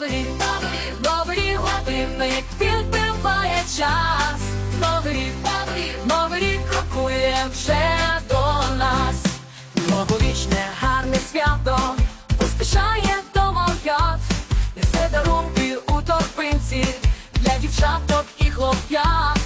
Новий, новий годинник підбиває час, новий, новий крокує вже до нас, новорічне гарне свято поспішає домовлят, несе дарунки у торпинці для дівчаток і хлоп'ят.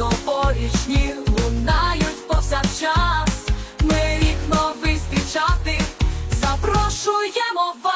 новорічні лунають повсякчас. Ми рік новий зустрічати запрошуємо вас.